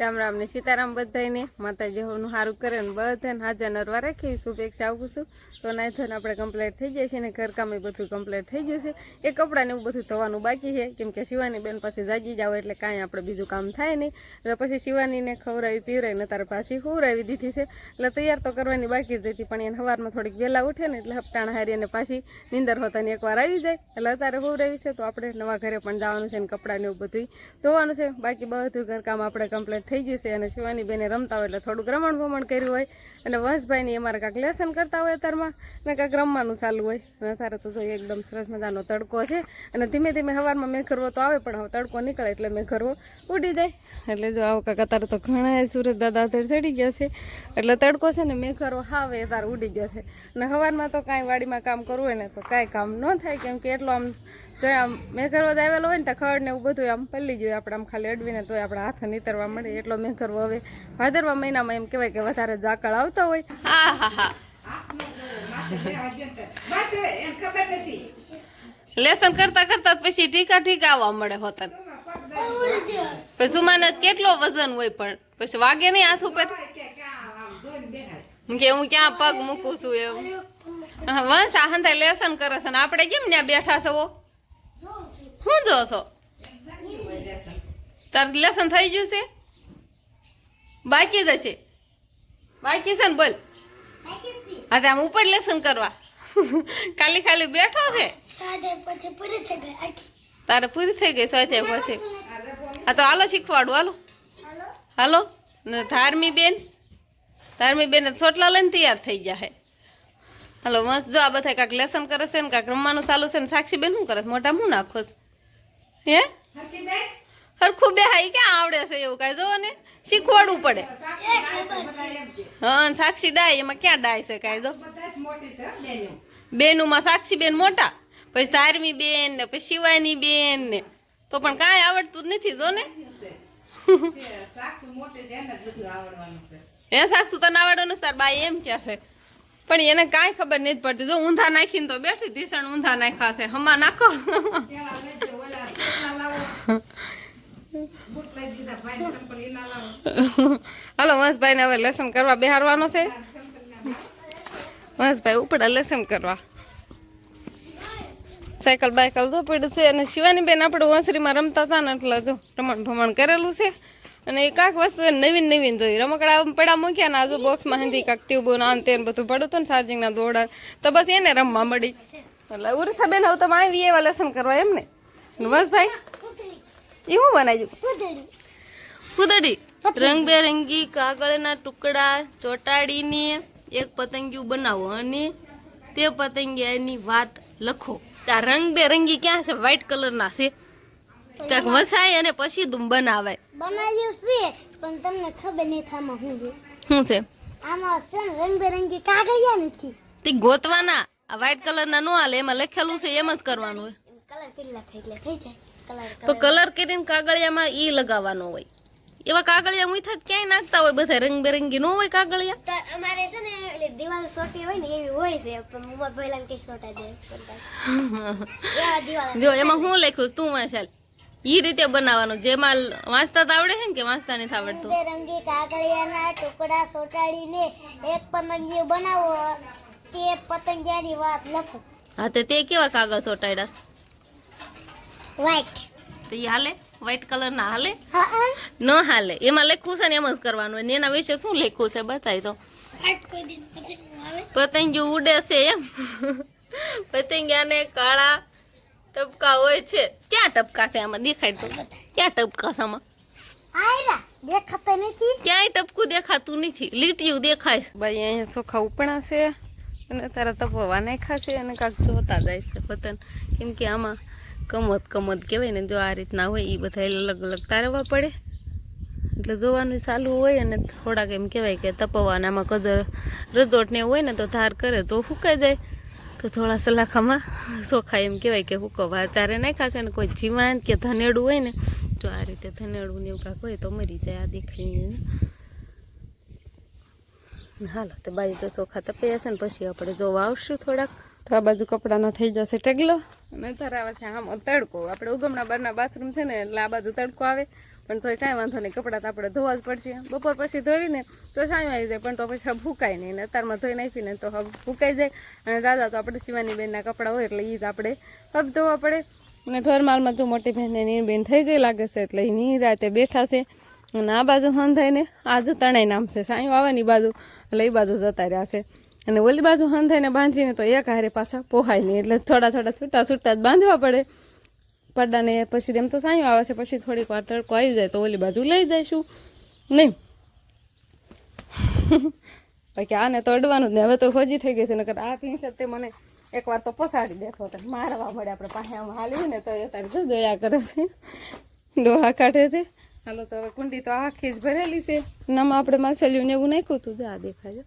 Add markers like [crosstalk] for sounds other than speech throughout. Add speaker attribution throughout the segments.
Speaker 1: રામ રામ ને સીતારામ બધાને માતાજી હોનું સારું કરે ને બધાને હાજર નરવા રાખી શુભેચ્છા આવું છું. તો નાઈ આપણે કમ્પ્લીટ થઈ જાય છે અને ઘરકામ બધું કમ્પ્લીટ થઈ ગયું છે. એ કપડાને એવું બધું ધોવાનું બાકી છે. કેમ કે શિવાની બેન પાસે જાગી જાવ એટલે કાંઈ આપણે બીજું કામ થાય નહીં. એટલે પછી શિવાનીને ખવડાવી પીવરાવીને તારે પાછી ખવડાવી દીધી છે. એટલે તૈયાર તો કરવાની બાકી જ હતી, પણ એને સવારમાં થોડીક વહેલા ઉઠે ને એટલે હપ્તાણ હારી અને પાછી નીંદર હોતાની એકવાર આવી જાય. એટલે અત્યારે ખવડાવી છે, તો આપણે નવા ઘરે પણ જવાનું છે ને કપડાને એવું બધું ધોવાનું છે. બાકી બધું ઘરકામ આપણે કમ્પ્લીટ થઈ ગયું છે અને શિવાની બેને રમતા હોય એટલે થોડુંક રમણ ભમણ કર્યું હોય. અને વંશભાઈની અમારે કાંઈક લેસન કરતા હોય અત્યારમાં. અને કાંઈક રમવાનું ચાલુ હોય. અત્યારે તો જોઈએ એકદમ સરસ મજાનો તડકો છે. અને ધીમે ધીમે સવારમાં મેં કરવો તો આવે, પણ હવે તડકો નીકળે એટલે મેં કરવો ઉડી જાય. એટલે જો આવો કાંક અત્યારે તો ઘણા સુરત દાદા અત્યારે ચડી ગયા છે. એટલે તડકો છે ને મેં કરવો હાવે અત્યારે ઉડી ગયો છે. અને સવારમાં તો કાંઈ વાડીમાં કામ કરવું હોય ને તો કાંઈ કામ ન થાય, કેમ કે એટલો આમ તો આમ મેં કરવા આવેલો હોય ને તો ખડ ને એવું બધું આમ પલ્લી જોઈએ આપણે આમ ખાલી અડવીને તોય આપણા હાથ નીતરવા મળે. એટલો મેં કરવો હવે ભાદરવા મહિનામાં એમ કહેવાય કે વધારે ઝાકળ આવતા હોય. હા હા હા. લેસન કરતા કરતા પછી ટીકા ટીકા આવવા મળે હોતા પછી સુમાને કેટલો વજન હોય પણ પછી વાગે નહીં હાથ ઉપર.
Speaker 2: કે
Speaker 1: હું ક્યાં પગ મૂકું છું એવું વંશ, આ હંધાય લેસન કરે છે ને આપણે કેમ ત્યાં બેઠા છો શું જો છો? તાર લેસન થઈ ગયું છે? બાકી જ હશે. બાકી છે ને બોલ. હા તો આમ ઉપર લેસન કરવા. ખાલી ખાલી બેઠો છે.
Speaker 3: સાદે પછી પૂરી થઈ ગઈ આખી.
Speaker 1: તારે પૂરી થઈ ગઈ સ્વાધ્યાય પછી. હા તો હાલો શીખવાડું હાલો. હાલો. ને ધાર્મી બેન. ધાર્મી બેન ચોટલા લઈને તૈયાર થઈ ગયા હે હાલો મસ્ત. જો આ બધા કાંક લેસન કરે છે ને કાંક રમવાનું ચાલુ છે ને સાક્ષી બેન શું કરે છે? મોટા હું નાખો છે? હે? હરખું બે હાઈ ક્યાં આવડે છે એવું કાંઈ? જોવો ને. શીખવાડવું પડે. હા સાક્ષી ડાય એમાં ક્યાં ડાય છે કાંઈ જો બેનુમાં સાક્ષી બેન. મોટા પછી ધાર્મી બેન ને પછી શિવાની બેન ને. તો પણ કાંઈ આવડતું જ નથી જો ને.
Speaker 2: છે સાક્ષુ મોટી છે એને જ બધું આવડવાનું છે.
Speaker 1: એ સાક્ષુ તને આવડવાનું તાર બાઈ એમ કે છે? પણ એને કાંઈ ખબર નથી પડતી. જો ઊંધા નાખીને તો બેઠી ઢીસણ ઊંધા નાખ્યા છે. હમા નાખો
Speaker 2: એવા લઈ જાઓ, ઓલા બૂટલા લાવો બૂટ લઈ દીધા ભાઈ સંપલ ઈ ના લાવો
Speaker 1: હાલો વંશભાઈને હવે લેસન કરવા બેહારવાનો છે. વંશભાઈ ઉપડા લેસન કરવા. સાયકલ બાયકલ તો પડશે અને શિવાની બેન આપણે ઓસરીમાં રમતા હતા ને એટલે જો રમણ ભમણ કરેલું છે. અને એ કાંક વસ્તુ નવીન નવીન જોઈ. રમકડા પડા મૂક્યા ને આજુ બોક્સમાં હિન્દી કાંક ટ્યુબો ના ને બધું પડ્યું હતું ને ચાર્જિંગના દોડા. તો બસ એને રમવા મળી. એટલે ઉર્ષા બેન હવે તમે આવી એવા લેસન કરવા એમ ને. બસ ભાઈ એ હું બનાવ્યું? ફૂદડી રંગબેરંગી કાગળના ટુકડા ચોંટાડીને એક પતંગિયું બનાવો અને તે પતંગિયાની વાત લખો. આ રંગબેરંગી ક્યાં છે? વ્હાઈટ કલરના છે. ચાક વસાય અને પછી દુમ બનાવાય
Speaker 3: બનાવ્યું છે પણ તમને ખબર નહીં થામાં હું
Speaker 1: શું છે.
Speaker 3: આમાં છે રંગબેરંગી કાગળિયા નથી.
Speaker 1: તે ગોતવાના. આ વ્હાઈટ કલરના નો હાલે એમાં લખેલું છે એમ જ કરવાનું હોય.
Speaker 3: કલર કેટલા થાય એટલે થઈ જાય.
Speaker 1: તો કલર કરીને કાગળિયામાં ઈ લગાવવાનો હોય. એવા કાગળિયા થાય ક્યાંય નાખતા હોય બધા રંગબેરંગી નો હોય કાગળિયા?
Speaker 3: અમારે છે ને એટલે દિવાલ સોટી હોય ને એવી હોય છે. પણ મોબાઈલ પહેલા કઈ સોટા દે
Speaker 1: જો એમાં હું લખ્યું તું માશાલ ઈ રીતે બનાવવાનું. જેમાં વાંચતા તો આવડે છે ને કે વાંચતા નથી આવડતું?
Speaker 3: રંગી કાગળિયાના ટુકડા સોટાડીને એક પતંગિયો બનાવો તે પતંગિયાની વાત લખો.
Speaker 1: હા તે તે કેવા કાગળ સોટાડ્યા છે?
Speaker 3: વ્હાઈટ
Speaker 1: તો ઈ હાલે? વ્હાઈટ કલર ના હાલે? ન હાલે. એમાં લખવું છે ને એમ જ કરવાનું હોય. ને એના વિશે શું લખવું છે બતાય તો.
Speaker 3: પતંગ
Speaker 1: ઉડે છે એમ. પતંગિયાને કાળા ટપકા હોય છે. ક્યાં ટપકા છે આમાં? દેખાય તો. ક્યાં ટપકા છે આમાં?
Speaker 3: આયરા દેખાતા નથી.
Speaker 1: ક્યાંય ટપકું દેખાતું નથી. લીટીયું દેખાય છે. ભાઈ અહીંયા સોખા ઉપણા છે અને તારા તપવા નાખ્યા છે અને કાંક જોતા જાય છે પતંગ. કેમ કે આમાં કમત કમત કહેવાય ને જો આ રીતના હોય એ બધા અલગ અલગ તારવા પડે. એટલે જોવાનું ચાલુ હોય અને થોડાક એમ કહેવાય કે તપવાનામાં કજર રજોટ ને એવું હોય ને તો ધાર કરે તો સુકાઈ જાય. તો થોડા સલાખામાં સોખા એમ કહેવાય કે હુકવા તારે નાખ્યા છે ને કોઈ જીવાંત કે ધનેડું હોય ને, જો આ રીતે ધનેડું ને એવું કાંક હોય તો મરી જાય, આ દેખાય હાલો, તો બાજુ તો ચોખા તપી જશે ને પછી આપણે જોવા આવશું થોડાક. તો આ બાજુ કપડાનો થઈ જશે ટેગલો. અને અત્યારે આવે છે આમ તડકો. આપણે ઉગમણા બારના બાથરૂમ છે ને, એટલે આ બાજુ તડકો આવે. પણ તોય કાંઈ વાંધો નહીં, કપડાં તો આપણે ધોવા જ પડશે. બપોર પછી ધોઈને તો સાંજ આવી જાય, પણ તો પછી હવે ફૂકાય નહીં. ને અત્યારમાં ધોઈ નાખીને તો હવે ફૂકાઈ જાય. અને દાદા તો આપણે શિવાની બેનના કપડાં હોય, એટલે એ જ આપણે હબ ધોવા પડે. અને ઢોરમાલમાં જો મોટી બહેનને નીર બેન થઈ ગઈ લાગે છે, એટલે એ ની રાતે બેઠા છે. અને આ બાજુ હન થઈને આ જ તણાઈ નામ છે. સાંઈ આવવાની બાજુ, એટલે એ બાજુ જતા રહ્યા છે. અને ઓલી બાજુ હંધાઈને બાંધવીને તો એક હારે પાછા પોહાય નહીં. એટલે થોડા થોડા છૂટા છૂટા જ બાંધવા પડે. પડદાને પછી એમ તો સાંયો આવે છે, પછી થોડીક વાર તડકો આવી જાય તો ઓલી બાજુ લઈ જઈશું. નહીં. બાકી આને તો અડવાનું જ નહીં. હવે તો ખોજી થઈ ગઈ છે, નકર આ ભીંસ તે મને એકવાર તો પસાડી દેતો હતો. મારવા મળે આપણે પાસે આમ હાલ્યું ને તો એ તારે જો જોયા કરે છે. ડોહા કાઢે છે. હાલો તો હવે કુંડી તો આખી જ ભરેલી છે. નામાં આપણે મસાલ્યું ને એવું નાખ્યું હતું જો આ દેખાય.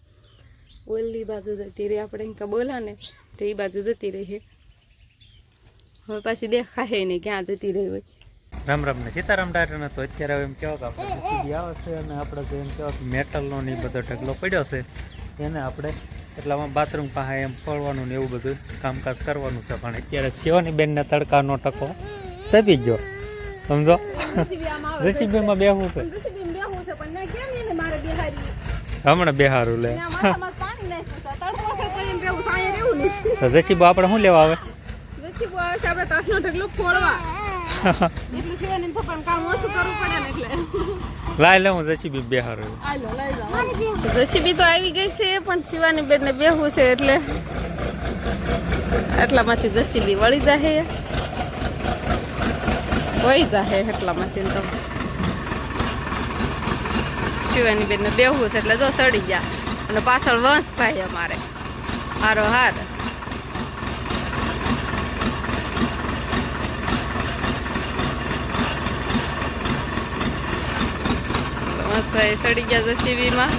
Speaker 1: ઓલી બાજુ જતી રહી. આપણે કંઈક બોલા ને તો એ બાજુ જતી રહી. છે હવે પાછી દેખાય નહીં ક્યાં જતી રહી હોય.
Speaker 4: રામ રામ ને સીતારામ ડાયરેક્ટ તો અત્યારે હવે એમ કહેવા કે આપણે સીધી આવે છે અને આપણે તો એમ કહેવા કે મેટલનો ને એ બધો ઢગલો પડ્યો છે. એને આપણે એટલામાં બાથરૂમ પાસે એમ પડવાનું ને એવું બધું કામકાજ કરવાનું છે. પણ અત્યારે શિવાની બેનને તડકાનો ટકો. તપી ગયો. સમજો? જેસીબીમાં બેહવું છે. હમણાં બેહારું લે. તો જેસીબો આપણે શું લેવા આવે?
Speaker 1: આપણે તાસનો ઢગલો ફોડવા. એટલે શિવાની પપ્પાને કામ ઓછું કરવું પડે ને એટલે.
Speaker 4: લાય લે હું જેસીબી બેહારું
Speaker 1: રેસીપી તો આવી ગઈ છે પણ શિવાની બેન ને બેહવું છે એટલે. એટલામાંથી જસીબી વળી જાહે. વળી જાહે એટલામાંથી તો. શિવાની બેન ને બેહવું છે એટલે જો સડી ગયા. અને પાછળ વંશ ભાઈ અમારે. હારો હાર. વંશભાઈ સડી ગયા જસીબીમાં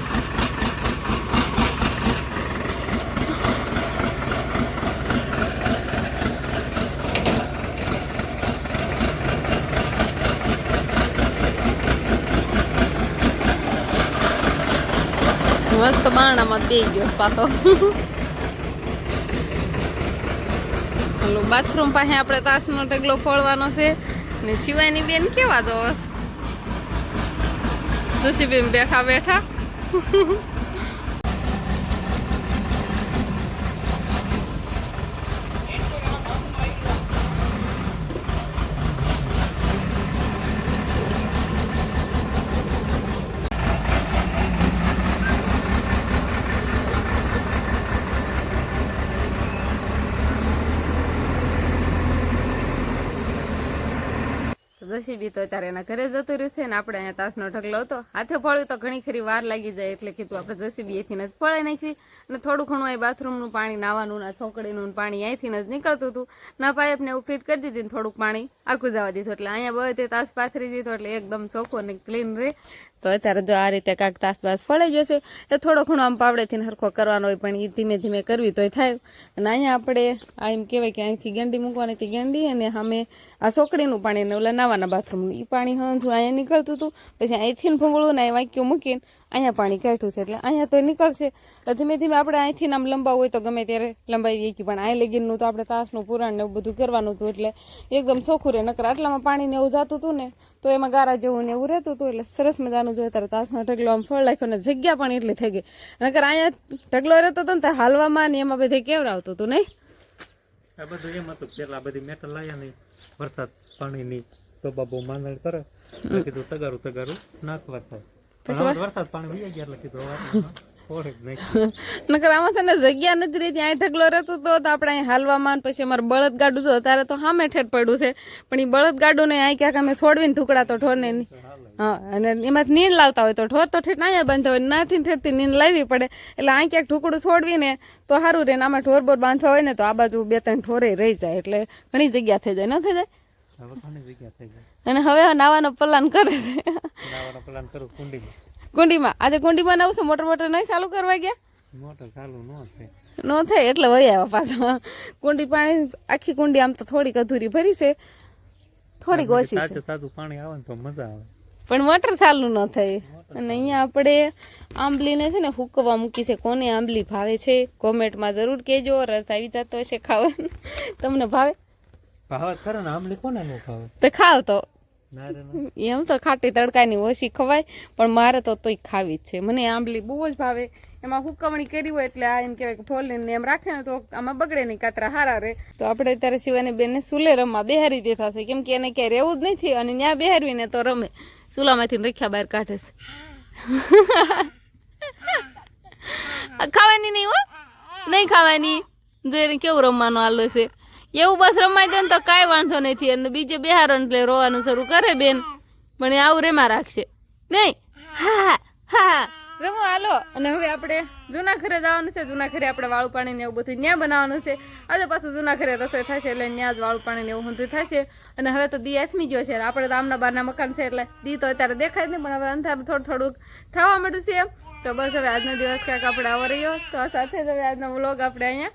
Speaker 1: મસ્ત બારણામાં બે ગયો પાછો. બાથરૂમ પાસે આપણે તાસનો ઢગલો ફોડવાનો છે. ને શિવાયની બેન કેવા જોવસ બેન બેઠા બેઠા જસીબી તો અત્યારે એના ઘરે જતું રહ્યું છે ને આપણે અહીંયા તાસનો ઢગલો હતો. હાથે ફળ્યું તો ઘણી ખરી વાર લાગી જાય એટલે કીધું આપણે જસીબી અહીંથી જ ફળાઈ નાખવી. અને થોડું ઘણું એ બાથરૂમનું પાણી નાવાનું ના છોકડીનું પાણી અહીંથી જ નીકળતું હતું. ના પાઇપને એવું ફિટ કરી દીધી થોડુંક પાણી આખું જવા દીધું. એટલે અહીંયા બધે તાસ પાથરી દીધો એટલે એકદમ ચોખ્ખો અને ક્લીન રહે તો અત્યારે જો આ રીતે કાંક તાસ બાસ ફળાઈ જશે એ થોડો ઘણો આમ પાવડેથી હરખો કરવાનો હોય, પણ એ ધીમે ધીમે કરવી તોય થાય. અને અહીંયા આપણે આ એમ કહેવાય કે અહીંથી ગેંડી મૂકવાની હતી ગેંડી, અને સામે આ સોકડીનું પાણી ને ઓલા નાવાના બાથરૂમનું એ પાણી હંધું અહીંયા નીકળતું હતું. પછી અહીંથી ભૂંગળું ને વાંક્યું મૂકીને અહીંયા પાણી કાઢ્યું છે, એટલે અહીંયા તો નીકળશે. ધીમે ધીમે આપણે અહીંથી આમ લંબાવું હોય તો ગમે ત્યારે લંબાવી દઈએ પણ અહીં લગીનનું તો આપણે તાસનું પુરાણ ને એવું બધું કરવાનું હતું, એટલે એકદમ સોખું રહે નકર આટલામાં પાણી ને એવું જતું હતું ને, તો એમાં ગારા જેવું ને એવું રહેતું હતું, એટલે સરસ મજાનું જોઈએ ત્યારે તાસનો ઢગલો આમ ફળ નાખ્યો ને જગ્યા પણ એટલી થઈ ગઈ. નકર અહીંયા ઢગલો રહેતો હતો ને તો હાલવામાં ને એમાં બધે કેવડાવતું હતું નહીં?
Speaker 4: આ બધું એમ હતું પેલા બધી મેટલ લાયા નહીં વરસાદ પાણીની તો બાબો માંદણ કરે કીધું તગારું તગારું નાખવા થાય. [laughs]
Speaker 1: નકર આમાં છે ને જગ્યા નથી રહી ત્યાં ઢગલો રહેતો તો આપણે અહીં હાલવામાં પછી અમારે બળદ ગાડું જો તો હામે ઠેઠ પડ્યું છે. પણ એ બળદ ગાડું ને અહીં ક્યાંક અમે છોડવીને ઠુકડા તો ઠોરને. હા અને એમાંથી નીંદ લાવતા હોય તો ઠોર તો ઠેઠ અહીંયા બાંધતા હોય નાથી ઠેઠથી નીંદ લાવવી પડે. એટલે અહીં ક્યાંક ટુકડું છોડવીને તો સારું રહે ને આમાં ઠોર બોર બાંધવા હોય ને તો આ બાજુ બે ત્રણ ઠોરે રહી જાય એટલે ઘણી જગ્યા થઈ જાય ન થઈ જાય?
Speaker 4: ઘણી જગ્યા થઈ ગઈ
Speaker 1: અને હવે નાવાનો પ્લાન કરે છે.
Speaker 4: નાવાનો પ્લાન કરું કુંડીમાં.
Speaker 1: કુંડીમાં. આજે કુંડીમાં નવું છે? મોટર મોટર નહીં ચાલુ કરવા ગયા?
Speaker 4: મોટર ચાલુ ન થાય.
Speaker 1: ન થાય એટલે વહી આવ્યા પાછા. કુંડી પાણી આખી કુંડી આમ તો થોડીક અધૂરી ભરી છે. થોડીક ઓછી છે.
Speaker 4: તાજું પાણી આવે ને તો મજા આવે.
Speaker 1: પણ મોટર ચાલુ ન થઈ અને અહીંયા આપણે આંબલીને છે ને હુકવા મૂકી છે. કોને આંબલી ભાવે છે? કોમેન્ટમાં જરૂર કહેજો. રસ આવી જતો હશે ખાવાનું. તમને ભાવે?
Speaker 4: ભાવે ખરે ને? આંબલી કોને ન ભાવે?
Speaker 1: તો ખાવ તો. [laughs] એમ તો ખાટી તડકાની ઓછી ખવાય પણ મારે તો તોય ખાવી જ છે. મને આંબલી બહુ જ ભાવે. એમાં હુકવણી કરી હોય એટલે આ એમ કહેવાય કે ફોલીને એમ રાખે ને તો આમાં બગડે નહીં કાતરા હારા રહે. તો આપણે અત્યારે શિવાની બેનને સુલે રમવા બેહારી દેતા છે કેમ કે એને ક્યાંય રહેવું જ નથી અને ત્યાં બેહારવીને તો રમે. સુલામાંથી રખ્યા બહાર કાઢે છે. [laughs] આ ખાવાની નહીં હો? નહીં ખાવાની. જો એને કેવું રમવાનું આલો છે? એવું બસ રમાઈ દે ને તો કાંઈ વાંધો નથી. અને બીજે બેહારો એટલે રોવાનું શરૂ કરે બેન. પણ એ આવું રેમાં રાખશે. નહીં? હા હા રમો, હાલો. અને હવે આપણે જૂના ઘરે જવાનું છે. જૂના ઘરે આપણે વાળું પાણી ને એવું બધું ત્યાં બનાવવાનું છે. આજે પાછું જૂના ઘરે રસોઈ થશે એટલે ત્યાં જ વાળું પાણી ને એવું બધું થશે. અને હવે તો દી આથમી ગયો છે. આપણે તો આમના બારના મકાન છે એટલે દી તો અત્યારે દેખાય નહીં, પણ હવે અંધારું થોડું થોડુંક થવા માંડ્યું છે તો બસ હવે આજનો દિવસ ક્યાંક આપણે આવો રહ્યો. તો સાથે જ હવે આજનો વ્લોગ આપણે અહીંયા